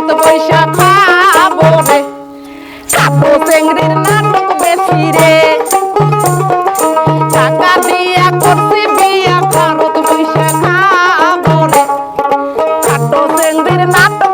কত পয়সা পাবো রে? কাপড় চেংড়ির নাটক বেশি রে। টাকা দিয়া করছি বিয়া ভারত পয়সা খাব রে। কাটো চেংড়ির নাটক